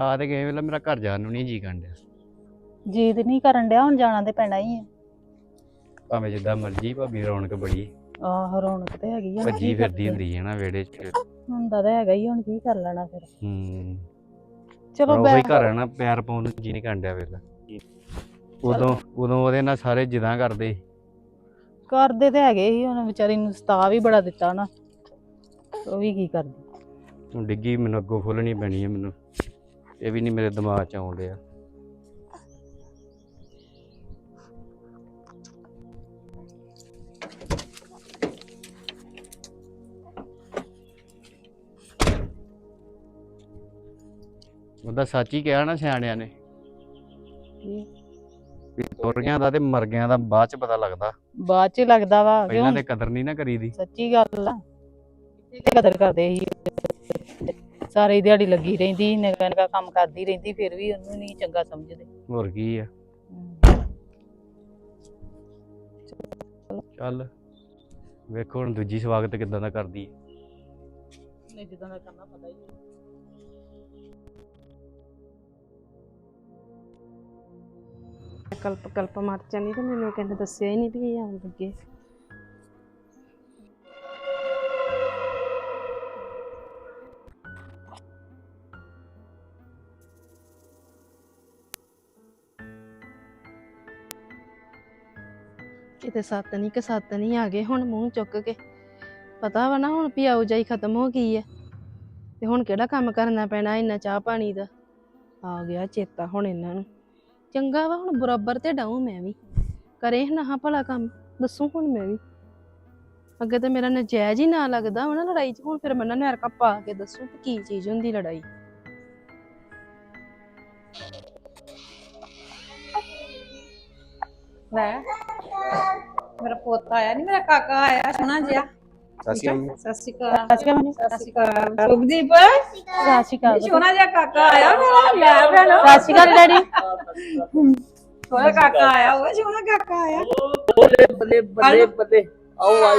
ਆ ਤੇ ਕਿਸੇ ਵੇਲੇ ਮੇਰਾ ਘਰ ਜਾਣ ਨੂੰ ਨਹੀਂ ਜੀ ਡਿਆ। ਜੀਦ ਨਹੀਂ ਕਰਨ ਡਿਆ ਹੁਣ ਜਾਣਾ ਤੇ ਪੈਣਾ ਹੀ ਆ। ਭਾਵੇਂ ਜਿੱਦਾਂ ਮਰਜ਼ੀ ਭਾਬੀ ਰੌਣਕ ਬੜੀ। ਆਹ ਰੌਣਕ ਤੇ ਹੈਗੀ ਆ ਭੱਜੀ ਕੀ ਫਿਰਦੀ ਕਰਦੇ? ਹੁੰਦੀ ਹੈ ਨਾ ਵਿਹੜੇ 'ਚ ਹੁੰਦਾ ਤਾਂ ਹੈਗਾ ਹੀ ਹੁਣ ਕੀ ਕਰ ਲੈਣਾ ਫਿਰ। ਹੂੰ। ਚਲੋ ਉਹ ਹੀ ਘਰ ਹੈ ਨਾ ਪਿਆਰ ਪਾਉਣ ਨੂੰ ਜੀ ਨਹੀਂ ਡਿਆ ਵੇਲਾ। ਉਦੋਂ ਉਦੋਂ ਉਹਦੇ ਨਾਲ ਸਾਰੇ ਜਿੱਦਾਂ ਕਰਦੇ। ਸੀ। ਕਰਦੇ ਤੇ ਹੈਗੇ ਹੀ ਹੁਣ ਵਿਚਾਰੀ ਨੂੰ ਸਤਾ ਵੀ ਬੜਾ ਦਿੱਤਾ ਨਾ। ਉਹ ਵੀ ਕੀ ਕਰਦੀ? ਹੁਣ ਡਿੱਗੀ ਮੈਨੂੰ ਅੱਗੋਂ ਖੋਲਣੀ ਪੈਣੀ ਹੈ ਮੈਨੂੰ। ਇਹ ਵੀ ਨਹੀਂ ਮੇਰੇ ਦਿਮਾਗ 'ਚ ਆਉਣ ਡਿਆ। ਉਹਦਾ ਸੱਚ ਹੀ ਕਿਹਾ ਨਾ ਸਿਆਣਿਆਂ ਨੇ। ਕੀ? ਵੀ ਤੁਰ ਗਿਆ ਦਾ ਤੇ ਮਰ ਗਿਆ ਦਾ ਬਾਅਦ ਚ ਪਤਾ ਲੱਗਦਾ। ਬਾਅਦ ਚ ਲੱਗਦਾ ਵਾ ਪਹਿਲਾਂ ਕਿਉਂ? ਤੇ ਕਦਰ ਨਹੀਂ ਨਾ ਕਰੀਦੀ। ਸੱਚੀ ਗੱਲ ਆ। ਕਦਰ ਕਰਦੇ ਸੀ। ਸਾਰੀ ਦਿਹਾੜੀ ਲੱਗੀ ਰਹਿੰਦੀ ਨਿਕਾ ਨਿਕਾ ਕੰਮ ਕਰਦੀ ਰਹਿੰਦੀ ਫਿਰ ਵੀ ਉਹਨੂੰ ਨਹੀਂ ਚੰਗਾ ਸਮਝਦੇ। ਹੋਰ ਕੀ ਆ? ਚੱਲ ਵੇਖੋ ਹੁਣ ਦੂਜੀ ਸਵਾਗਤ ਕਿਦਾਂ ਦਾ ਕਰਦੀ ਹੈ ਨਹੀਂ ਜਿੱਦਾਂ ਦਾ ਕਰਨਾ ਪਤਾ ਹੀ ਹੈ। ਕਲਪ ਕਲਪ ਮਰ ਜਾਣੀ ਤੇ ਮੈਨੂੰ ਕਹਿੰਦੇ ਦੱਸਿਆ ਹੀ ਨਹੀਂ ਵੀ ਇਹ ਆਉਣ ਲੱਗੇ। ਕਿਤੇ ਸੱਤ ਨਹੀਂ ਕਿ ਸੱਤ ਨਹੀਂ ਆ ਗਏ, ਹੁਣ ਮੂੰਹ ਚੁੱਕ ਕੇ। ਪਤਾ ਵਾ ਨਾ ਹੁਣ ਵੀ ਆਉ ਖਤਮ ਹੋ ਗਈ ਹੈ ਤੇ ਹੁਣ ਕਿਹੜਾ ਕੰਮ ਕਰਨਾ ਪੈਣਾ ਇੰਨਾ ਚਾਹ ਪਾਣੀ ਦਾ? ਆ ਗਿਆ ਚੇਤਾ ਹੁਣ ਇਹਨਾਂ ਨੂੰ। ਚੰਗਾ ਵਾ, ਹੁਣ ਬਰਾਬਰ ਤੇ ਡਾਉਂ ਮੈਂ ਵੀ। ਕਰੇ ਨਾ ਭਲਾ ਕੰਮ, ਦੱਸੂ ਹੁਣ ਮੈਂ ਵੀ। ਅੱਗੇ ਤੇ ਮੇਰਾ ਨਜਾਇਜ਼ ਹੀ ਨਾ ਲੱਗਦਾ ਵਾ ਲੜਾਈ 'ਚ, ਹੁਣ ਫਿਰ ਮੈਂ ਨਾ ਨਰਕਾ ਪਾ ਕੇ ਦੱਸੂ ਕਿ ਕੀ ਚੀਜ਼ ਹੁੰਦੀ ਲੜਾਈ। ਲੈ। ਮੇਰਾ ਪੋਤਾ ਆਇਆ ਨਹੀਂ ਮੇਰਾ ਕਾਕਾ ਆਇਆ ਸੋਹਣਾ ਜਿਹਾ। ਸਸੀ ਸਤਿ ਸ਼੍ਰੀ ਅਕਾਲ। ਸਤਿ ਸ਼੍ਰੀ ਅਕਾਲ। ਸਤਿ ਸ਼੍ਰੀ ਅਕਾਲ। ਸੁਭਦੀਪ ਸਤਿ ਸ਼੍ਰੀ ਅਕਾਲ। ਸੋਹਣਾ ਜਿਹਾ ਕਾਕਾ ਆਇਆ ਮੇਰਾ। ਲੈ ਭੈਣੋ ਸਤਿ ਸ਼੍ਰੀ ਅਕਾਲ ਡੈਡੀ। ਸੋਹਣਾ ਕਾਕਾ ਆਇਆ ਉਹ ਸੋਹਣਾ ਕਾਕਾ ਆਇਆ। ਬੱਲੇ ਬੱਲੇ ਬੱਲੇ ਬੱਲੇ। ਆਓ ਆਓ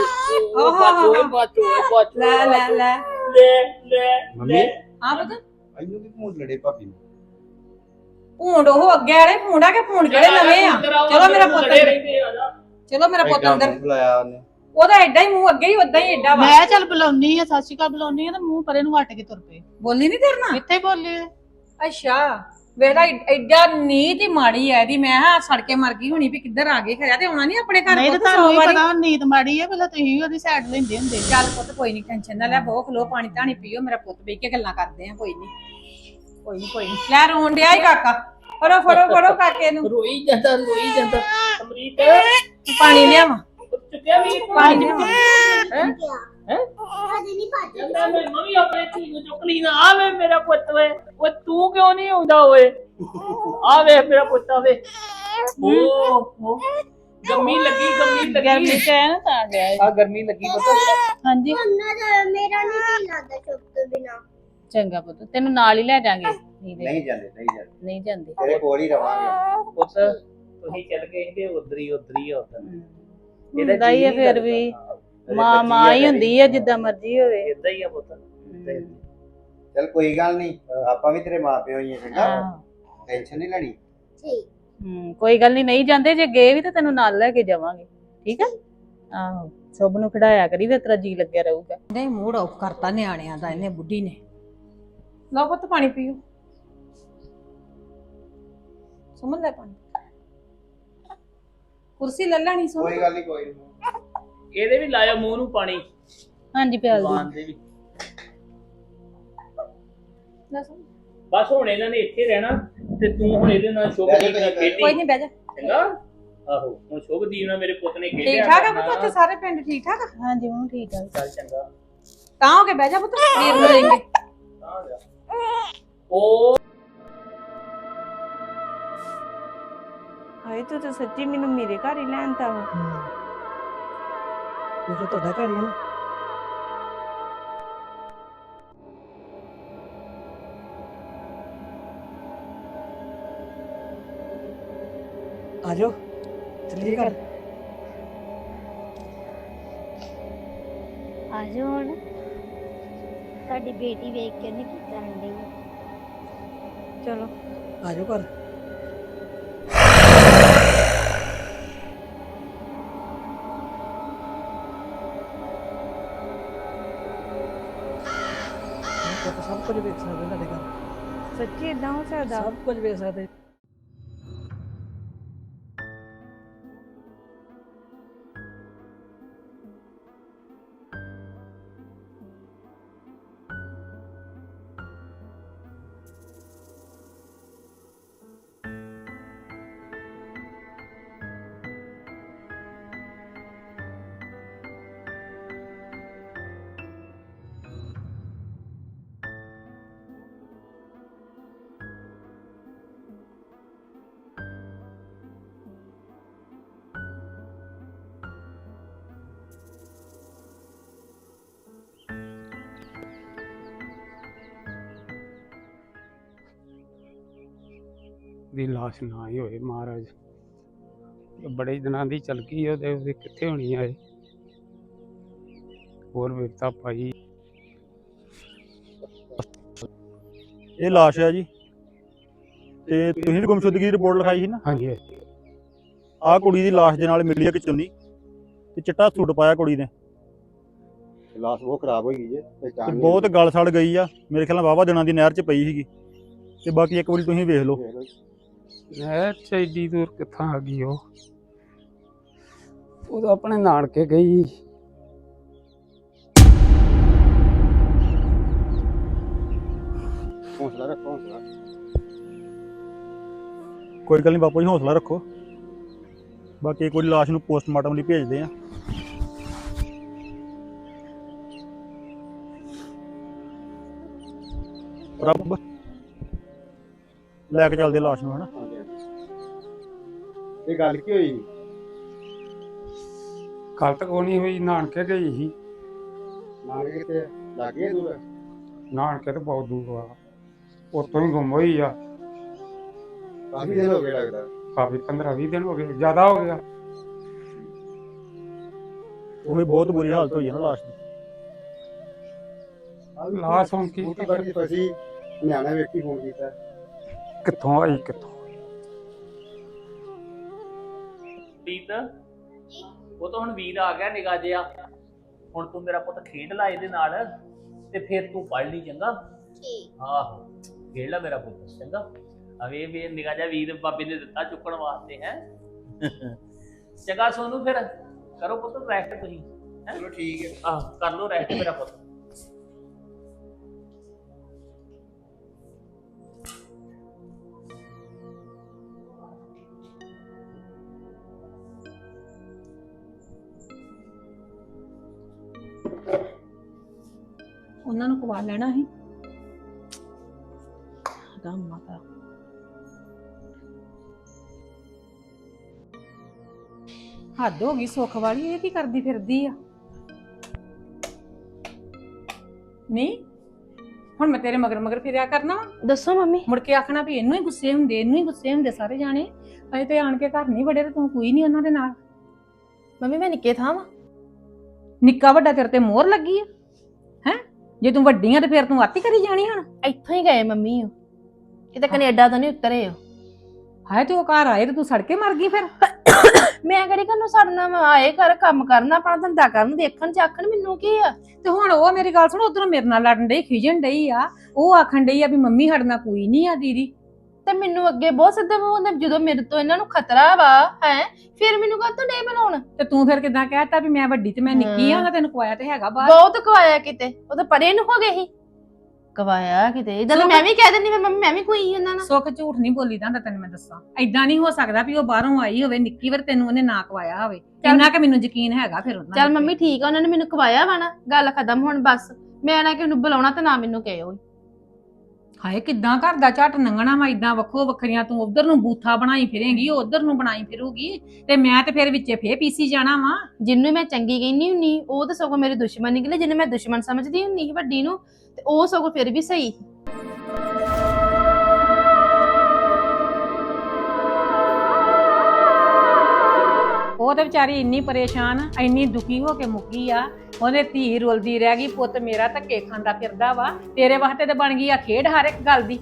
ਆਹ, ਬਾਚੋ ਆਹ, ਬਾਚੋ ਬਾਚੋ ਲੈ ਲੈ ਲੈ। ਲੈ ਲੈ ਮੰਮੀ? ਹਾਂ ਬਤ ਇਹਨੂੰ ਵੀ ਭੂੰਡ ਲੜੇ ਭਾਬੀ ਨੂੰ। ਭੂੰਡ ਉਹ ਅੱਗੇ ਵਾਲੇ ਭੂੰਡ ਆ ਕੇ ਭੂੰਡ ਕਿਹੜੇ ਨਵੇਂ ਆ? ਚਲੋ ਮੇਰਾ ਪੁੱਤ ਚਲੋ ਮੇਰਾ ਪੁੱਤ ਅੰਦਰ। ਬੁਲਾਇਆ ਉਹਨੇ। ਉਹਦਾ ਐਡਾ ਹੀ ਮੂੰਹ ਅੱਗੇ ਹੀ ਉਦਾਂ ਹੀ ਐਡਾ ਵਾ। ਮੈਂ ਚੱਲ ਬੁਲਾਉਣੀ ਆ ਸਤਿ ਸ਼੍ਰੀ ਅਕਾਲ ਬੁਲਾਉਣੀ ਆ ਤੇ ਮੂੰਹ ਪਰੇ ਨੂੰ ਵੱਟ ਕੇ ਤੁਰ ਪਏ। ਬੋਲੀ ਨਹੀਂ ਤੇਰੇ ਨਾਲ? ਇੱਥੇ ਬੋਲੇ ਅੱਛਾ ਵੇਖਦਾ ਐਡਾ ਨੀਤ ਹੀ ਮਾੜੀ ਐ ਇਹਦੀ। ਮੈਂ ਹਾਂ ਸੜਕੇ ਮਰ ਗਈ ਹੋਣੀ ਵੀ ਕਿੱਧਰ ਆ ਗਈ ਖਰਿਆ ਤੇ ਆਉਣਾ ਨਹੀਂ ਆਪਣੇ ਘਰ ਨਹੀਂ ਤਾਂ ਪੁੱਤ ਸੌ ਤੁਹਾਨੂੰ ਵੀ ਵਾਰੀ। ਪਤਾ ਨੀਤ ਮਾੜੀ ਆ ਪਹਿਲਾਂ ਤੁਸੀਂ ਵੀ ਉਹਦੀ ਸਾਈਡ ਲੈਂਦੇ ਹੁੰਦੇ ਸੀ। ਚੱਲ ਪੁੱਤ ਕੋਈ ਨਹੀਂ ਟੈਨਸ਼ਨ ਨਾ ਲੈ ਬਹੁਤ ਖਲੋ ਪਾਣੀ ਧਾਣੀ ਪੀਓ ਮੇਰਾ ਪੁੱਤ ਬਈ ਕੇ ਗੱਲਾਂ ਕਰਦੇ ਆ ਕੋਈ ਨਹੀਂ ਕੋਈ ਨਹੀਂ ਕੋਈ ਨਹੀਂ ਲੈ ਰੋਣ ਡਿਆ ਹੀ ਕਾਕਾ। ਫੜੋ ਫੜੋ ਫੜੋ ਕਾਕੇ ਨੂੰ। ਰੋਈ ਜਾਂਦਾ ਰੋਈ ਜਾਂਦਾ। ਅਮਰੀਕ ਪਾਣੀ ਲਿਆਵਾਂ? ਚੁੱਕਿਆ ਵੀ ਪਾਣੀ ਲਿਆਵਾਂ? ਹੈ? ਹੈ? ਕਹਿੰਦਾ ਮੈਂ ਮੰਮੀ ਆਪਣੇ ਧੀ ਨੂੰ ਚੁੱਕ ਲਈ ਨਾ। ਆਵੇ ਮੇਰਾ ਪੁੱਤ ਵੇ। ਉਹ ਤੂੰ ਕਿਉਂ ਨਹੀਂ ਆਉਂਦਾ ਓਏ? ਆਵੇ ਮੇਰਾ ਪੁੱਤ ਆਵੇ ਓ ਓ ਗਰਮੀ ਲੱਗੀ ਗਰਮੀ ਗਰਮੀ ਲੱਗੀ ਚ ਹੈ ਨਾ ਤਾਂ ਗਿਆ ਇਹ। ਆ ਗਰਮੀ ਲੱਗੀ ਪੁੱਤ। ਹਾਂਜੀ। ਮੇਰਾ ਨਹੀਂ ਲੱਗਦਾ ਚੁੱਪ ਤੋਂ ਬਿਨਾ। ਚੰਗਾ ਪੁੱਤ ਤੈਨੂੰ ਨਾਲ ਹੀ ਲੈ ਜਾਾਂਗੇ। ਨਹੀਂ ਜਾਂਦੇ ਨਹੀਂ ਜਾਂਦੇ। ਨਹੀਂ ਜਾਂਦੇ। ਤੇਰੇ ਕੋਲ ਹੀ ਰਵਾਂਗੇ। ਪੁੱਤ ਤੁਸੀਂ ਚੱਲ ਗਏ ਤੇ ਉਧਰੀ ਉਧਰੀ ਉਧਰ। ਹੁੰਦਾ ਹੀ ਆ ਫਿਰ ਵੀ। ਮਾਂ ਮਾਂ ਹੀ ਹੁੰਦੀ ਆ ਜਿੱਦਾਂ ਮਰਜ਼ੀ ਹੋਵੇ। ਇਦਾਂ ਹੀ ਆ ਪੁੱਤ। ਚਲ ਕੋਈ ਗੱਲ ਨਹੀਂ। ਆਪਾਂ ਵੀ ਤੇਰੇ ਮਾਪਿਓ ਹੀ ਆ ਚੰਗਾ। ਟੈਨਸ਼ਨ ਨਹੀਂ ਲੈਣੀ? ਠੀਕ। ਹੂੰ ਕੋਈ ਗੱਲ ਨਹੀਂ ਨਹੀਂ ਜਾਂਦੇ ਜੇ ਗਏ ਵੀ ਤਾਂ ਤੈਨੂੰ ਨਾਲ ਲੈ ਕੇ ਜਾਵਾਂਗੇ। ਠੀਕ ਆ? ਆਹੋ ਸਭ ਨੂੰ ਖਿਡਾਇਆ ਕਰੀ ਤੇ ਤੇਰਾ ਜੀ ਲੱਗਿਆ ਰਹੂਗਾ। ਨਹੀਂ ਮੂਡ ਆਫ ਕਰਤਾ ਨਿਆਣਿਆਂ ਦਾ ਇਹਨੇ ਬੁੱਢੀ ਨੇ। ਲਓ ਪੁੱਤ ਪਾਣੀ ਪੀਓ। ਸੁਮਨ ਲੈ ਪਾਣੀ। ਕੁਰਸੀ ਲੈ ਲੈਣੀ ਕੋਈ ਗੱਲ ਨਹੀਂ ਕੋਈ ਨੀ। ਇਹਦੇ ਵੀ ਲਾਇਆ ਮੂੰਹ ਨੂੰ ਪਾਣੀ। ਹਾਂਜੀ ਪਿਆਲ ਦੀ। ਜ਼ੁਬਾਨ ਦੇ ਵੀ। ਲੈ। ਬਸ ਹੁਣ ਇਹਨਾਂ ਨੇ ਇੱਥੇ ਰਹਿਣਾ ਤੇ ਤੂੰ ਹੁਣ ਇਹਦੇ ਨਾਲ ਸ਼ੁਭਦੀਪ ਨਾਲ ਖੇਡੀ ਕੋਈ ਨਹੀਂ ਬਹਿ ਜਾ। ਚੰਗਾ? ਆਹੋ ਹੁਣ ਸ਼ੁਭਦੀਪ ਨਾਲ ਮੇਰੇ ਪੁੱਤ ਨੇ ਖੇਡਿਆ ਠੀਕ ਠਾਕ ਆ। ਪੁੱਤ ਉੱਥੇ ਸਾਰੇ ਪਿੰਡ ਠੀਕ ਠਾਕ ਆ? ਹਾਂਜੀ ਉਹ ਠੀਕ ਆ। ਚੱਲ ਚੰਗਾ। ਤਾਂ ਹੋ ਕੇ ਬਹਿ ਜਾ ਪੁੱਤ ਵੀਰ ਨੂੰ ਲੈਂਗੇ ਆ ਜਾ। ਉਹ ਹਾਏ ਤੂੰ ਤਾਂ ਸੱਚੀ ਮੈਨੂੰ ਮੇਰੇ ਘਰ ਹੀ ਲੈਣ ਤਾ ਵਾ। ਇਹ ਤਾਂ ਤੁਹਾਡਾ ਘਰ ਹੀ ਹੈ ਨਾ। ਆ ਜਾਓ ਚੱਲੀਏ ਘਰ। ਆ ਜਾਓ ਹੁਣ। ਤੁਹਾਡੀ ਬੇਟੀ ਵੇਖ ਕੇ ਨਹੀਂ ਕੀਤਾ ਹੰਡੇ ਚਲੋ ਆ? ਜਾਓ ਘਰ। ਆਪਾਂ ਸਭ ਕੁਝ ਵੇਖ ਸਕਦੇ ਤੁਹਾਡੇ ਘਰ। ਸੱਚੀ ਇਦਾਂ ਹੋ ਸਕਦਾ? ਸਭ ਕੁਝ ਵੇਖ ਸਕਦੇ। ਦੀ ਲਾਸ਼ ਨਾ ਹੀ ਹੋਏ ਮਹਾਰਾਜ। ਬੜੇ ਦਿਨਾਂ ਦੀ ਚਲ ਗਈ ਉਹਦੇ ਉਹਦੇ ਕਿੱਥੇ ਹੋਣੀ ਆ ਇਹ? ਹੋਰ ਵਿਰਤਾ ਭਾਈ। ਇਹ ਲਾਸ਼ ਹੈ ਜੀ। ਤੇ ਤੁਸੀਂ ਗੁੰਮਸ਼ੁਦਗੀ ਦੀ ਰਿਪੋਰਟ ਲਿਖਾਈ ਸੀ ਨਾ? ਹਾਂਜੀ। ਆਹ ਕੁੜੀ ਦੀ ਲਾਸ਼ ਦੇ ਨਾਲ ਮਿਲੀ ਹੈ ਕਿ ਚੁੰਨੀ ਤੇ ਚਿੱਟਾ ਸੂਟ ਪਾਇਆ ਕੁੜੀ ਨੇ। ਲਾਸ਼ ਬਹੁਤ ਖਰਾਬ ਹੋਈ ਗਈ ਹੈ ਤੇ ਬਹੁਤ ਗਲ ਸੜ ਗਈ ਆ। ਮੇਰੇ ਖਿਆਲ ਨਾਲ ਵਾਵਾ ਦਿਨਾਂ ਦੀ ਨਹਿਰ 'ਚ ਪਈ ਸੀਗੀ। ਤੇ ਬਾਕੀ ਇੱਕ ਵਾਰੀ ਤੁਸੀਂ ਵੇਖ ਲਓ। ਨਹਿਰ ਚ ਏਡੀ ਦੂਰ ਕਿੱਥਾਂ ਆ ਗਈ ਉਹ? ਉਹ ਤਾਂ ਆਪਣੇ ਨਾਨਕੇ ਗਈ ਹੌਸਲਾ ਰੱਖੋ ਹੌਸਲਾ ਕੋਈ ਗੱਲ ਨਹੀਂ ਬਾਪੂ ਜੀ ਹੌਸਲਾ ਰੱਖੋ। ਬਾਕੀ ਵਾਰੀ ਲਾਸ਼ ਨੂੰ ਪੋਸਟਮਾਰਟਮ ਲਈ ਭੇਜਦੇ ਆ। ਰੱਬ ਲੈ ਕੇ ਚੱਲਦੇ ਲਾਸ਼ ਨੂੰ ਹਨਾ। ਇਹ ਗੱਲ ਕੀ ਹੋਈ? ਕੱਲ ਤੱਕ ਉਹ ਨਹੀਂ ਹੋਈ ਨਾਨਕੇ ਗਈ ਸੀ। ਨਾਨਕੇ ਕਿਤੇ ਲੱਗੇ ਦੂਰ ਨਾਨਕੇ ਤਾਂ ਬਹੁਤ ਦੂਰ ਆ। ਉੱਥੋਂ ਹੀ ਗੁੰਮ ਹੋਈ ਆ। ਕਾਫੀ ਦਿਨ ਹੋ ਗਏ ਲੱਗਦਾ। ਕਾਫੀ 15 20 ਦਿਨ ਹੋ ਗਏ ਜ਼ਿਆਦਾ ਹੋ ਗਿਆ। ਉਹ ਵੀ ਬਹੁਤ ਬੁਰੀ ਹਾਲਤ ਹੋਈ ਹੈ ਨਾ ਲਾਸ਼ ਦੀ। ਲਾਸ਼ ਹੁਣ ਕੀ ਫਸੀ ਨਿਆਣਾ ਵੇਖੀ ਫੋਨ ਕੀਤਾ। ਕਿੱਥੋਂ ਆਈ ਕਿੱਥੋਂ? ਪ੍ਰੀਤ? ਉਹ ਤਾਂ ਹੁਣ ਵੀਰ ਆ ਗਿਆ ਨਿਗਾਹ ਜਿਹਾ। ਹੁਣ ਤੂੰ ਮੇਰਾ ਪੁੱਤ ਖੇਡ ਲਾ ਇਹਦੇ ਨਾਲ ਤੇ ਫਿਰ ਤੂੰ ਪੜ ਲਈ ਚੰਗਾ। ਠੀਕ। ਆਹੋ ਖੇਡ ਲੈ ਮੇਰਾ ਪੁੱਤ ਚੰਗਾ। ਅਵੇ ਵੀ ਨਿਗਾਹ ਜਿਹਾ ਵੀਰ ਬਾਬੇ ਨੇ ਦਿੱਤਾ ਚੁੱਕਣ ਵਾਸਤੇ ਹੈ। ਚੰਗਾ ਸੋਨੂੰ ਫਿਰ ਕਰੋ ਪੁੱਤ ਰੈਸਟ ਤੁਸੀਂ ਚਲੋ ਠੀਕ ਹੈ। ਆਹ ਕਰ ਲੋ ਰੈਸਟ ਮੇਰਾ ਪੁੱਤ। ਉਹਨਾਂ ਨੂੰ ਕਵਾ ਲੈਣਾ ਸੀ। ਦਾ ਮਾਤਾ। ਹੱਦ ਹੋ ਗਈ ਸੁੱਖ ਵਾਲੀ ਇਹ ਕੀ ਕਰਦੀ ਫਿਰਦੀ ਆ? ਨਹੀਂ ਹੁਣ ਮੈਂ ਤੇਰੇ ਮਗਰ ਮਗਰ ਫਿਰਿਆ ਕਰਨਾ ਵਾ। ਦੱਸੋ ਮੰਮੀ। ਮੁੜ ਕੇ ਆਖਣਾ ਵੀ ਇਹਨੂੰ ਹੀ ਗੁੱਸੇ ਹੁੰਦੇ ਇਹਨੂੰ ਹੀ ਗੁੱਸੇ ਹੁੰਦੇ ਸਾਰੇ ਜਾਣੇ। ਅਜੇ ਤੇ ਆਣ ਕੇ ਘਰ ਨਹੀਂ ਵੜੇ ਤੇ ਤੂੰ ਕੋਈ ਨਹੀਂ ਉਹਨਾਂ ਦੇ ਨਾਲ। ਮੰਮੀ ਮੈਂ ਨਿੱਕੇ ਥਾਂ ਵਾਂ। ਨਿੱਕਾ ਵੱਡਾ ਤੇਰੇ ਤੇ ਮੋਹਰ ਲੱਗੀ ਆ। ਹੈ ਜੇ ਤੂੰ ਵੱਡੀ ਆ ਤੇ ਫਿਰ ਤੂੰ ਆਤੀ ਕਰੀ ਜਾਣੀ ਹੁਣ? ਇੱਥੋਂ ਹੀ ਗਏ ਮੰਮੀ ਉਹ। ਕਿਤੇ ਕੈਨੇਡਾ ਤੋਂ ਨਹੀਂ ਉਤਰੇ ਹੋ ਹਾਏ ਤੇ ਉਹ ਘਰ ਆਏ ਤੇ ਤੂੰ ਸੜਕੇ ਮਰ ਗਈ ਫਿਰ? ਮੈਂ ਕਿਹੜੀ ਕੰਨੋਂ ਸੜਨਾ ਵਾ? ਆਏ ਘਰ ਕੰਮ ਕਰਨਾ ਆਪਣਾ ਧੰਦਾ ਕਰਨ ਦੇਖਣ ਚਾਖਣ ਮੈਨੂੰ ਕੀ ਆ? ਤੇ ਹੁਣ ਉਹ ਮੇਰੀ ਗੱਲ ਸੁਣ ਉਧਰੋਂ ਮੇਰੇ ਨਾਲ ਲੜਨ ਡਈ ਖਿਜਣ ਡਈ ਆ। ਉਹ ਆਖਣ ਡਈ ਆ ਵੀ ਮੰਮੀ ਸਾਡੇ ਨਾਲ ਕੋਈ ਨਹੀਂ ਆ ਦੀਦੀ। ਤੇ ਮੈਨੂੰ ਅੱਗੇ ਬਹੁਤ ਸਿੱਧੇ ਮੂੰਹ ਨਾਲ ਜਦੋਂ ਮੇਰੇ ਤੋਂ ਇਹਨਾਂ ਨੂੰ ਖਤਰਾ ਵਾ ਹੈ ਫਿਰ ਮੈਨੂੰ ਕਾਹਤੋਂ ਨਹੀਂ ਬਣਾਉਣ। ਤੇ ਤੂੰ ਫਿਰ ਕਿਦਾਂ ਕਹਿਤਾ ਵੀ ਮੈਂ ਵੱਡੀ ਤੇ ਮੈਂ ਨਿੱਕੀ ਆ। ਮੈਂ ਤੈਨੂੰ ਕਵਾਇਆ ਤੇ ਹੈਗਾ ਬਾਹਰ? ਬਹੁਤ ਕਵਾਇਆ ਕਿਤੇ। ਉਹ ਤਾਂ ਪਰੇ ਨੂੰ ਹੋ ਗਏ ਸੀ। ਕਵਾਇਆ ਕਿਤੇ। ਇਦਾਂ ਤਾਂ ਮੈਂ ਵੀ ਕਹਿ ਦਿੰਦੀ ਫਿਰ ਮੰਮੀ ਮੈਂ ਵੀ ਕੋਈ ਉਹਨਾਂ ਨਾਲ। ਸੁੱਖ ਝੂਠ ਨਹੀਂ ਬੋਲੀਦਾ ਹੁੰਦਾ ਤੈਨੂੰ ਮੈਂ ਦੱਸਾਂ। ਐਦਾਂ ਨਹੀਂ ਹੋ ਸਕਦਾ ਵੀ ਉਹ ਬਾਹਰੋਂ ਆਈ ਹੋਵੇ ਨਿੱਕੀ ਵਾਰ ਤੈਨੂੰ ਉਹਨੇ ਨਾ ਕਵਾਇਆ ਹੋਵੇ। ਇੰਨਾ ਕਿ ਮੈਨੂੰ ਯਕੀਨ ਹੈਗਾ ਫਿਰ ਉਹਨਾਂ ਚੱਲ ਦੇ ਮੰਮੀ ਠੀਕ ਆ ਉਹਨਾਂ ਨੇ ਮੈਨੂੰ ਕਵਾਇਆ ਵਾ ਨਾ। ਗੱਲ ਖਤਮ ਹੁਣ ਬਸ। ਮੈਂ ਨਾ ਕਿ ਉਹਨੂੰ ਬੁਲਾਉਣਾ ਤੇ ਨਾ ਮੈਨੂੰ ਕਹਿਓ ਹਾਏ ਕਿੱਦਾਂ ਘਰ ਦਾ ਝਟ ਨੰਗਣਾ ਵਾ ਇਦਾਂ ਵੱਖੋ ਵੱਖਰੀਆਂ ਤੂੰ ਉਧਰ ਨੂੰ ਬੂਥਾ ਬਣਾਈ ਫਿਰੇਂਗੀ ਉਹ ਉਧਰ ਨੂੰ ਬਣਾਈ ਫਿਰੂਗੀ ਤੇ ਮੈਂ ਤੇ ਫਿਰ ਵਿੱਚੇ ਫੇਰ ਪੀਸੀ ਜਾਣਾ ਵਾ ਜਿਹਨੂੰ ਮੈਂ ਚੰਗੀ ਕਹਿੰਦੀ ਹੁੰਨੀ ਉਹ ਤਾਂ ਸਗੋਂ ਮੇਰੇ ਦੁਸ਼ਮਣ ਨਿਕਲੇ ਜਿਹਨੂੰ ਮੈਂ ਦੁਸ਼ਮਣ ਸਮਝਦੀ ਹੁੰਨੀ ਸੀ ਵੱਡੀ ਨੂੰ ਤੇ ਉਹ ਸਗੋਂ ਫਿਰ ਵੀ ਸਹੀ ਸੀ। ਉਹ ਤੇ ਵਿਚਾਰੀ ਇੰਨੀ ਪਰੇਸ਼ਾਨ ਇੰਨੀ ਦੁਖੀ ਹੋ ਕੇ ਮੁੱਕੀ ਆ ਉਹਨੇ ਧੀ ਰੁਲਦੀ ਰਹਿ ਗਈ ਪੁੱਤ ਮੇਰਾ ਧੱਕੇ ਖਾਂਦਾ ਫਿਰਦਾ ਵਾ ਤੇਰੇ ਵਾਸਤੇ ਤੇ ਬਣ ਗਈ ਆ ਖੇਡ ਹਰ ਇੱਕ ਗੱਲ ਦੀ।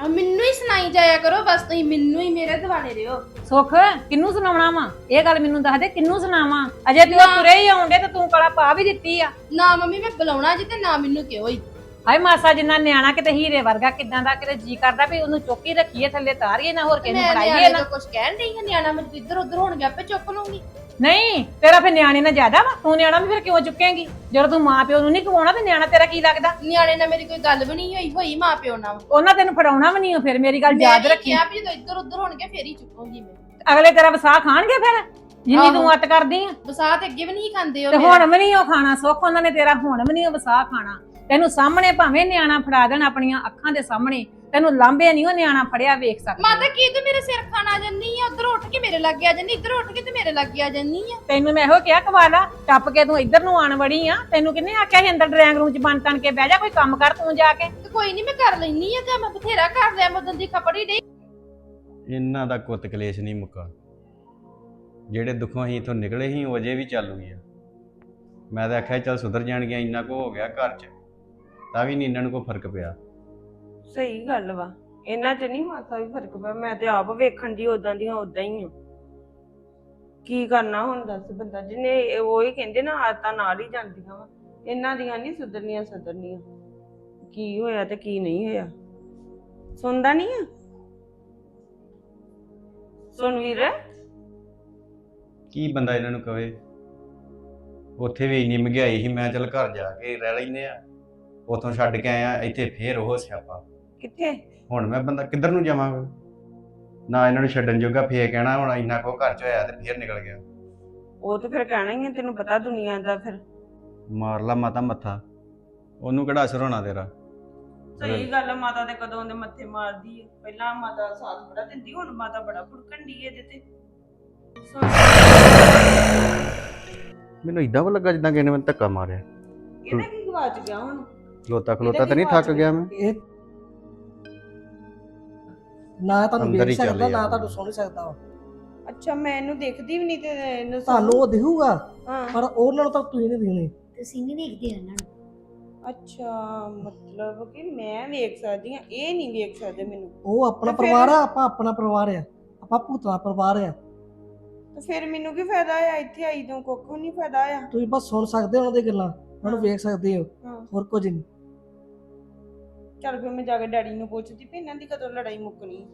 ਆ ਮੈਨੂੰ ਹੀ ਸੁਣਾਈ ਜਾਇਆ ਕਰੋ ਬਸ ਤੁਸੀਂ ਮੈਨੂੰ ਹੀ ਮੇਰੇ ਦਿਵਾਲੇ ਰਿਓ ਸੁੱਖ ਕਿੰਨੂੰ ਸੁਣਾਉਣਾ ਵਾ? ਇਹ ਗੱਲ ਮੈਨੂੰ ਦੱਸ ਦੇ ਕਿੰਨੂੰ ਸੁਣਾਵਾਂ? ਅਜੇ ਤੂੰ ਉਹ ਤੁਰੇ ਹੀ ਆਉਂਦੇ ਤੇ ਤੂੰ ਕਲਾ ਪਾ ਵੀ ਦਿੱਤੀ ਆ। ਨਾ ਮੰਮੀ ਮੈਂ ਬੁਲਾਉਣਾ ਜੀ ਤੇ ਨਾ ਮੈਨੂੰ ਕਿਉਂ ਹੀ। ਹਾਏ ਮਾਸਾ ਜਿੰਨਾ ਨਿਆਣਾ ਕਿਤੇ ਹੀਰੇ ਵਰਗਾ ਕਿਦਾਂ ਦਾ ਕਿਤੇ ਜੀ ਕਰਦਾ ਵੀ ਉਹਨੂੰ ਚੁੱਕੀ ਰੱਖੀਏ ਥੱਲੇ ਤਾਰੀਏ ਨਾ ਹੋਰ ਕਿਸੇ ਨੂੰ ਮੈਂ ਫੜਾਈਏ ਨਿਆਣੇ ਨਾ। ਤੋਂ ਕੁਝ ਕਹਿਣ ਨਹੀਂ ਹੈ ਨਿਆਣਾ ਮੈਨੂੰ ਇੱਧਰ ਉੱਧਰ ਹੋਣਗੇ ਆਪੇ ਚੁੱਕ ਲੂੰਗੀ ਨਹੀਂ ਤੇਰਾ ਫਿਰ ਨਿਆਣੇ ਨਾਲ ਜ਼ਿਆਦਾ ਵਾ। ਤੂੰ ਨਿਆਣਾ ਵੀ ਫਿਰ ਕਿਉਂ ਚੁੱਕੇਂਗੀ? ਜਦੋਂ ਤੂੰ ਮਾਂ ਪਿਓ ਨੂੰ ਨਹੀਂ ਕਵਾਉਣਾ ਤੇ ਨਿਆਣਾ ਤੇਰਾ ਕੀ ਲੱਗਦਾ? ਨਿਆਣੇ ਨਾਲ ਮੇਰੀ ਕੋਈ ਗੱਲ ਵੀ ਨਹੀਂ ਹੋਈ ਹੋਈ ਮਾਂ ਪਿਓ ਨਾਲ। ਉਹਨਾਂ ਤੈਨੂੰ ਫੜਾਉਣਾ ਵੀ ਨਹੀਂ ਓ ਫਿਰ ਮੇਰੀ ਗੱਲ ਯਾਦ ਮੈਂ ਰੱਖੀ। ਕਿਹਾ ਵੀ ਜਦੋਂ ਇੱਧਰ ਉੱਧਰ ਹੋਣਗੇ ਫੇਰ ਹੀ ਚੁੱਕੂੰਗੀ ਮੈਂ। ਅਗਲੇ ਤੇਰਾ ਵਸਾ ਖਾਣਗੇ ਫਿਰ? ਜਿੰਨੀ ਤੂੰ। ਅੱਤ ਕਰਦੀ ਆ। ਬਸਾਤ ਅੱਗੇ ਵੀ ਨਹੀਂ ਖਾਂਦੇ ਉਹ ਤੇ। ਹੁਣ ਵੀ ਨਹੀਂ ਉਹ ਖਾਣਾ ਸੁੱਖ ਉਹਨਾਂ ਨੇ ਤੇਰਾ ਹੁਣ ਵੀ ਨਹੀਂ ਉਹ ਵਸਾ ਖਾਣਾ। ਤੈਨੂੰ ਸਾਹਮਣੇ ਭਾਵੇਂ ਨਿਆਣਾ ਫੜਾ ਦੇਣ ਆਪਣੀਆਂ ਅੱਖਾਂ ਦੇ ਸਾਹਮਣੇ ਤੈਨੂੰ ਲਾਂਬੇ ਨਹੀਂ ਉਹ ਨਿਆਣਾ ਫੜਿਆ ਵੇਖ ਸਕਦਾ। ਮਾਤਾ ਕੀ ਤੂੰ ਮੇਰੇ ਸਿਰ ਖਾਣ ਆ ਜੰਨੀ ਆ? ਉਧਰ ਉੱਠ ਕੇ ਮੇਰੇ ਲੱਗੇ ਆ ਜੰਨੀ ਇੱਧਰ ਉੱਠ ਕੇ ਤੇ ਮੇਰੇ ਲੱਗੇ ਆ ਜੰਨੀ ਆ। ਤੈਨੂੰ ਮੈਂ ਇਹੋ ਕਿਹਾ ਕਵਾਲਾ ਟੱਪ ਕੇ ਤੂੰ ਇੱਧਰ ਨੂੰ ਆਣ ਵੜੀ ਆ। ਤੈਨੂੰ ਕਿੰਨੇ ਆਖਿਆ ਸੀ ਅੰਦਰ ਡਰਾਇੰਗ ਰੂਮ 'ਚ ਬਣ ਤਣ ਕੇ ਬਹਿ ਜਾ ਕੋਈ ਕੰਮ ਕਰ ਤੂੰ ਜਾ ਕੇ। ਤੇ ਕੋਈ ਨਹੀਂ ਮੈਂ ਕਰ ਲੈਣੀ ਆ ਜਾਂ ਮੈਂ ਬਥੇਰਾ ਕਰ ਲਿਆ ਮਦਨ ਦੀ ਖਪੜੀ ਡੇ ਇਹਨਾਂ ਦਾ ਕੁੱਤ ਕਲੇਸ਼ ਨਹੀਂ ਮੁੱਕਾ। ਜਿਹੜੇ ਦੁੱਖੋਂ ਅਸੀਂ ਇਥੋਂ ਨਿਕਲੇ ਸੀ ਉਹ ਅਜੇ ਵੀ ਚਾਲੂ ਆ। ਮੈਂ ਤਾਂ ਆਖਿਆ ਚੱਲ ਸੁਧਰ ਜਾਣਗੀਆਂ ਇੰਨਾ ਕੁ ਹੋ ਗਿਆ ਘਰ 'ਚ। ਤਾਂ ਵੀ ਨਹੀਂ ਇਹਨਾਂ ਨੂੰ ਕੋਈ ਫ਼ਰਕ ਪਿਆ। ਸਹੀ ਗੱਲ ਵਾ। ਇਹਨਾਂ 'ਚ ਨਹੀਂ ਮਾਸਾ ਵੀ ਫ਼ਰਕ ਪਿਆ। ਮੈਂ ਤੇ ਆਪ ਵੇਖਣ ਦੀ ਉਦਾਂ ਦੀ ਉਦਾਂ ਹੀ ਆ। ਕੀ ਕਰਨਾ ਹੁਣ ਦੱਸ ਬੰਦਾ। ਜਿਹਨੇ ਉਹ ਹੀ ਕਹਿੰਦੇ ਨਾ, ਆਦਤਾਂ ਨਾਲ ਹੀ ਜਾਂਦੀਆਂ ਵਾ। ਇਹਨਾਂ ਦੀਆਂ ਨਹੀਂ ਸੁਧਰਨੀਆਂ ਸੁਧਰਨੀਆਂ। ਕੀ ਹੋਇਆ ਤੇ ਕੀ ਨਹੀਂ ਹੋਇਆ। ਸੁਣਦਾ ਨਹੀਂ ਆ? ਸੁਣ ਵੀਰ। ਕੀ ਬੰਦਾ ਇਹਨਾਂ ਨੂੰ ਕਵੇ? ਉੱਥੇ ਵੀ ਇੰਨੀ ਮਹਿੰਗਾਈ ਸੀ। ਮੈਂ ਚੱਲ ਘਰ ਜਾ ਕੇ ਰਹਿ ਲੈਨੇ ਆ। ਉਥੋਂ ਛੱਡ ਕੇ ਆਇਆ, ਇੱਥੇ ਫੇਰ ਉਹ ਸਿਆਪਾ। ਕਿੱਥੇ? ਹੁਣ ਮੈਂ ਬੰਦਾ ਕਿੱਧਰ ਨੂੰ ਜਾਵਾਂਗਾ ਨਾ ਇਹਨਾਂ ਨੂੰ ਛੱਡਣ ਜੋਗਾ ਫੇਰ ਕਹਿਣਾ ਹੁਣ ਇੰਨਾ ਕੋ ਘਰ 'ਚ ਹੋਇਆ ਤੇ ਫੇਰ ਨਿਕਲ ਗਿਆ। ਉਹ ਤੇ ਫਿਰ ਕਹਿਣਾ ਹੀ ਤੈਨੂੰ ਪਤਾ ਦੁਨੀਆ ਦਾ ਫਿਰ। ਮਾਰ ਲਾ ਮਾਤਾ ਮੱਥਾ। ਉਹਨੂੰ ਕਿਹੜਾ ਅਸਰ ਹੋਣਾ ਤੇਰਾ? ਸਹੀ ਗੱਲ ਆ ਮਾਤਾ ਤੇ ਕਦੋਂ ਦੇ ਮੱਥੇ ਮਾਰਦੀ ਆ। ਪਹਿਲਾਂ ਮਾਤਾ ਸਾਥ ਬੜਾ ਦਿੰਦੀ ਹੁਣ ਮਾਤਾ ਬੜਾ ਫੁੜਕਣ ਦੀ ਇਹਦੇ ਤੇ। ਮੈਨੂੰ ਇਦਾਂ ਵਾ ਲੱਗਾ ਜਿੱਦਾਂ ਕਿਸੇ ਨੇ ਮੈਨੂੰ ਧੱਕਾ ਮਾਰਿਆ। ਇਹਦਾ ਕੀ ਗਵਾਚ ਗਿਆ ਹੁਣ? ਖਲੋਤਾ ਖਲੋਤਾ ਤਾਂ ਨਹੀਂ ਥੱਕ ਗਿਆ? ਮੈਂ। ਇਹ ਨਾ ਤੁਹਾਨੂੰ ਅੰਦਰ ਵੇਖ ਹੀ ਚੱਲ ਸਕਦਾ ਨਾ ਯਾਰ। ਤੁਹਾਨੂੰ ਸੁਣ ਸਕਦਾ ਵਾ। ਅੱਛਾ ਮੈਂ ਇਹਨੂੰ ਦੇਖਦੀ ਵੀ ਨਹੀਂ ਤੇ ਇਹਨੂੰ ਸੁਣ- ਤੁਹਾਨੂੰ ਉਹ ਦਿਖੂਗਾ ਹਾਂ। ਪਰ ਉਹਨਾਂ ਨੂੰ ਤਾਂ ਤੁਸੀਂ ਨਹੀਂ ਦਿਖਣੇ। ਤੁਸੀਂ ਨਹੀਂ ਦੇਖਦੇ ਉਹਨਾਂ ਨੂੰ। ਅੱਛਾ ਮਤਲਬ ਕਿ ਮੈਂ ਵੇਖ ਸਕਦੀ ਆ ਇਹ ਨਹੀਂ ਵੇਖ ਸਕਦੇ ਮੈਨੂੰ। ਉਹ ਆਪਣਾ ਤੇ ਫਿਰ- ਪਰਿਵਾਰ ਆ ਆਪਾਂ ਆਪਣਾ ਪਰਿਵਾਰ ਆ ਆਪਾਂ ਭੂਤਨਾ ਪਰਿਵਾਰ ਆ। ਤੇ ਫਿਰ ਮੈਨੂੰ ਕੀ ਫਾਇਦਾ ਆ ਇੱਥੇ ਆਈ ਤੋਂ ਕੁੱਖ ਨਹੀਂ ਫਾਇਦਾ ਆ। ਤੁਸੀਂ ਬਸ ਸੁਣ ਸਕਦੇ ਹੋ ਉਹਨਾਂ ਦੀਆਂ ਗੱਲਾਂ ਉਹਨਾਂ ਨੂੰ ਵੇਖ ਸਕਦੇ ਹੋ ਹਾਂ। ਹੋਰ ਕੁਝ ਨਹੀਂ। ਚੱਲ ਫਿਰ ਮੈਂ ਜਾ ਕੇ ਡੈਡੀ ਨੂੰ ਪੁੱਛਦੀ ਵੀ ਇਹਨਾਂ ਦੀ ਕਦੋਂ ਲੜਾਈ ਮੁੱਕਣੀ?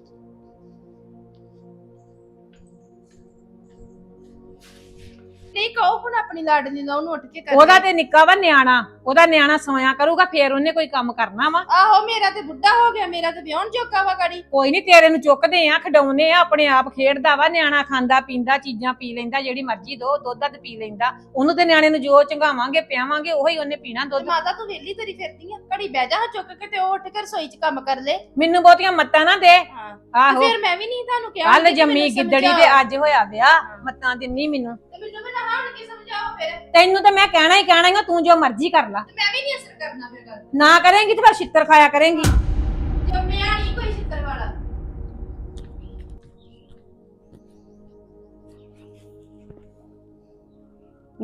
ਨਹੀਂ ਕਹੋ ਹੁਣ ਆਪਣੀ ਲਾਡਲੀ ਦਾ ਉਹਨੂੰ ਉੱਠ ਕੇ ਕਰ ਉਹਦਾ ਤੇ ਨਿੱਕਾ ਵਾ ਨਿਆਣਾ। ਉਹਦਾ ਨਿਆਣਾ ਸੋਇਆ ਕਰੂਗਾ ਫੇਰ ਉਹਨੇ ਕੋਈ ਕੰਮ ਕਰਨਾ ਵਾ। ਆਹੋ ਮੇਰਾ ਤੇ ਬੁੱਢਾ ਹੋ ਗਿਆ ਮੇਰਾ ਤੇ ਵਿਆਹਣ ਜੋਗਾ ਵਾ ਗਾੜੀ। ਕੋਈ ਨਹੀਂ ਤੇਰੇ ਨੂੰ ਚੁੱਕਦੇ ਆ ਖਡਾਉਨੇ ਆ ਆਪਣੇ ਆਪ ਖੇਡਦਾ ਵਾ ਨਿਆਣਾ ਖਾਂਦਾ ਪੀਂਦਾ ਚੀਜ਼ਾਂ ਪੀ ਲੈਂਦਾ ਜਿਹੜੀ ਮਰਜ਼ੀ ਦੋ ਦੁੱਧ ਦੱਧ ਪੀ ਲੈਂਦਾ। ਉਹਨੂੰ ਤੇ ਨਿਆਣੇ ਨੂੰ ਜੋ ਚੰਗਾਵਾਂਗੇ ਪਿਆਵਾਂਗੇ ਉਹੀ ਉਹਨੇ ਪੀਣਾ ਦੁੱਧ। ਮਾਤਾ ਤੂੰ ਵਿਹਲੀ ਤੇਰੀ ਫਿਰਦੀ ਆ। ਘੜੀ ਬਹਿ ਜਾ ਚੁੱਕ ਕੇ ਤੇ ਉਹ ਉੱਠ ਕੇ ਰਸੋਈ 'ਚ ਕੰਮ ਕਰ ਲੈ। ਮੈਨੂੰ ਬਹੁਤੀਆਂ ਮੱਤਾਂ ਨਾ ਦੇ। ਹਾਂ। ਆਹੋ। ਫਿਰ ਮੈਂ ਵੀ ਨਹੀਂ ਤੁਹਾਨੂੰ ਕਿਹਾ ਕੱਲ ਕਿ ਜੰਮੀ ਮੈਨੂੰ ਗਿੱਦੜੀ ਸਮਝਾਓ। ਤੇ ਅੱਜ ਹੋਇਆ ਵਿਆਹ ਮੱਤਾਂ ਦਿੰਨੀ ਮੈਨੂੰ। ਤੇ ਮੈਨੂੰ ਵੀ ਨਾ ਹਾਣ ਕੇ ਸਮਝਾਓ ਫਿਰ? ਤੈਨੂੰ ਤਾਂ ਮੈਂ ਕਹਿਣਾ ਹੀ ਕਹਿਣਾ ਹੀ ਆ, ਤੂੰ ਜੋ ਮਰਜ਼ੀ ਕਰ ਲੈ। ਤੇ ਮੈਂ ਵੀ ਨਹੀਂ ਅਸਰ ਕਰਨਾ ਫਿਰ ਗੱਲ। ਨਾ ਕਰੇਂਗੀ ਤੇ ਫਿਰ ਛਿੱਤਰ ਖਾਇਆ ਕਰੇਂਗੀ। ਜੰਮਿਆ ਨਹੀਂ ਕੋਈ ਛਿੱਤਰ ਵਾਲਾ।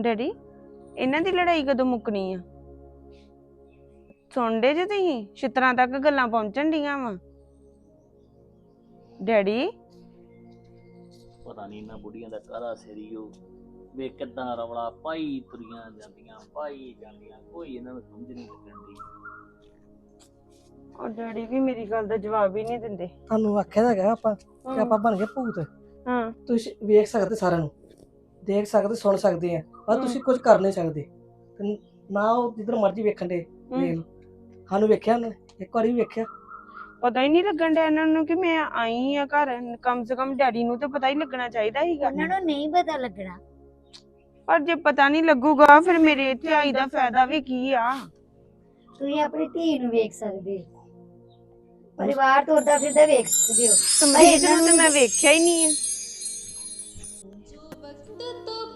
ਡੈਡੀ ਇਹਨਾਂ ਦੀ ਲੜਾਈ ਕਦੋਂ ਮੁੱਕਣੀ ਆ? ਸੁਣਦੇ ਜੇ ਤੁਸੀਂ? ਛਿੱਤਰਾਂ ਤੱਕ ਗੱਲਾਂ ਪਹੁੰਚਣ ਡੀਆਂ ਵਾ। ਡੈਡੀ? ਪਤਾ ਨਹੀਂ ਇਹਨਾਂ ਬੁੜੀਆਂ ਦਾ ਕਾਹਦਾ ਸਿਰਿਓ ਵੇ ਕਿੱਦਾਂ ਰਵਲਾ ਪਾਈ ਤੁਰੀਆਂ ਜਾਂਦੀਆਂ ਪਾਈ ਜਾਂਦੀਆਂ ਕੋਈ ਇਹਨਾਂ ਨੂੰ ਸਮਝ ਨਹੀਂ ਲੱਗਣ ਦੀ ਉਹ ਡੈਡੀ ਵੀ ਮੇਰੀ ਗੱਲ ਦਾ ਜਵਾਬ ਹੀ ਨਹੀਂ ਦਿੰਦੇ। ਤੁਹਾਨੂੰ ਆਖਿਆ ਤਾਂ ਹੈਗਾ ਆਪਾਂ ਕਿ ਆਪਾਂ ਬਣ ਗਏ ਭੂਤ। ਹਾਂ। ਤੁਸੀਂ ਵੇਖ ਸਕਦੇ ਸਾਰਿਆਂ ਨੂੰ ਦੇਖ ਸਕਦੇ ਸੁਣ ਸਕਦੇ ਆ ਪਰ। ਤੁਸੀਂ ਕੁਝ ਕਰ ਨਹੀਂ ਸਕਦੇ। ਤੇ ਨਾ ਉਹ ਜਿੱਧਰ ਮਰਜ਼ੀ ਵੇਖਣ ਦੇ ਵੇਖ ਲਓ। ਸਾਨੂੰ ਵੇਖਿਆ ਉਹਨਾਂ ਨੇ ਇੱਕ ਵਾਰੀ ਵੀ ਵੇਖਿਆ। ਪਤਾ ਹੀ ਨਹੀਂ ਲੱਗਣ ਡਿਆ ਇਹਨਾਂ ਨੂੰ ਕਿ ਮੈਂ ਆਈ ਆ ਘਰ ਕਮ ਸੇ ਕਮ ਡੈਡੀ ਨੂੰ ਤਾਂ ਪਤਾ ਹੀ ਲੱਗਣਾ ਚਾਹੀਦਾ ਸੀਗਾ। ਉਹਨਾਂ ਨੂੰ ਨਹੀਂ ਪਤਾ ਲੱਗਣਾ। ਪਰ ਜੇ ਪਤਾ ਨਹੀਂ ਲੱਗੂਗਾ ਫਿਰ ਮੇਰੇ ਇੱਥੇ ਆਈ ਦਾ ਫਾਇਦਾ ਵੀ ਕੀ ਆ? ਤੁਸੀਂ ਆਪਣੀ ਧੀ ਨੂੰ ਵੇਖ ਸਕਦੇ ਹੋ। ਪਰਿਵਾਰ ਤੁਰਦਾ ਫਿਰਦਾ ਵੇਖ ਸਕਦੇ ਹੋ। ਸਮਰੀਤ ਨੂੰ ਤਾਂ ਮੈਂ ਵੇਖਿਆ ਹੀ ਨਹੀਂ ਆ। ਜੋ ਵਕਤ ਤੋਂ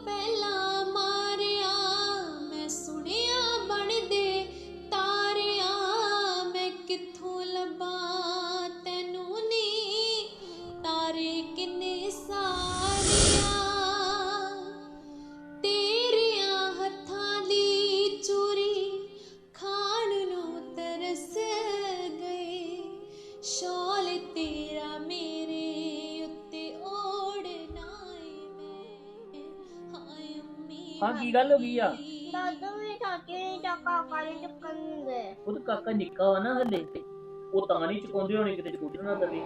ਹਾਂ ਕੀ ਗੱਲ ਹੋ ਗਈ ਆ? ਦਾਦੂ ਵੀ ਚਾਚੀ ਨੇ ਚੱਕਾ ਕਾਲੀ ਚੱਕਣ ਦੇ। ਉਹ ਤਾਂ ਕਾਕਾ ਨਿੱਕਾ ਵਾ ਨਾ ਹਲੇ ਤੇ। ਉਹ ਤਾਂ ਨਹੀਂ ਚੁਕਾਉਂਦੇ ਹੋਣੇ ਕਿਤੇ ਸਕੂਟਰ ਨਾ ਦਵੇ